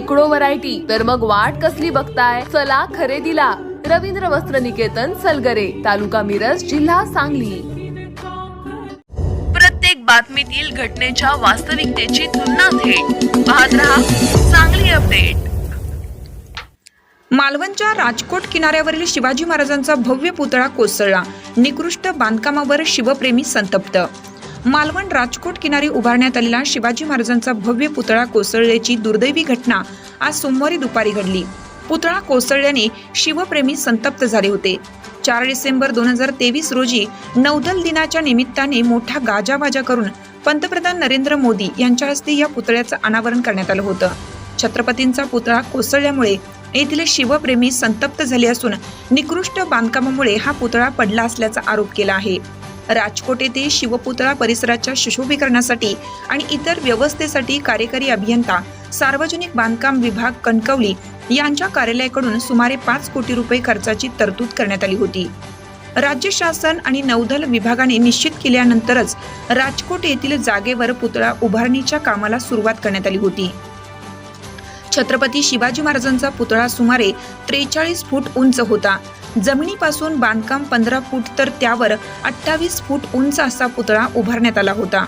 शेकडो व्हरायटी. तर मग वाट कसली बघताय? चला खरेदीला. रवींद्र वस्त्र निकेतन सलगरे. तालुका मिरज जिल्हा सांगली. प्रत्येक बातमीतील घटनेच्या वास्तविकतेची तुलना थेट. पाहत रहा सांगली अपडेट. मालवणच्या राजकोट किनाऱ्यावरील शिवाजी महाराजांचा भव्य पुतळा कोसळला. निकृष्ट बांधकामावर शिवप्रेमी संतप्त. मालवण राजकोट किनारी उभारण्यात आलेला शिवाजी महाराजांचा भव्य पुतळा कोसळल्याची दुर्दैवी घटना आज सोमवारी दुपारी घडली. पुतळा कोसळल्याने शिवप्रेमी संतप्त झाले होते. चार डिसेंबर दोन हजार तेवीस रोजी नौदल दिनाच्या निमित्ताने मोठा गाजावाजा करून पंतप्रधान नरेंद्र मोदी यांच्या हस्ते या पुतळ्याचं अनावरण करण्यात आलं होतं. छत्रपतींचा पुतळा कोसळल्यामुळे येथील शिवप्रेमी संतप्त झाले असून निकृष्ट बांधकामामुळे हा पुतळा पडला असल्याचा आरोप केला आहे. राजकोट येथे शिवपुतळा परिसराच्या सुशोभीकरणासाठी आणि इतर व्यवस्थेसाठी कार्यकारी अभियंता सार्वजनिक बांधकाम विभाग कणकवली यांच्या कार्यालयाकडून सुमारे पाच कोटी रुपये खर्चाची तरतूद करण्यात आली होती. राज्य शासन आणि नौदल विभागाने निश्चित केल्यानंतरच राजकोट येथील जागेवर पुतळा उभारणीच्या कामाला सुरुवात करण्यात आली होती. छत्रपती शिवाजी महाराजांचा पुतळा सुमारे त्रेचाळीस फूट उंच होता. जमिनीपासून बांधकाम पंधरा फूट तर त्यावर अठ्ठावीस फूट उंच असा पुतळा उभारण्यात आला होता.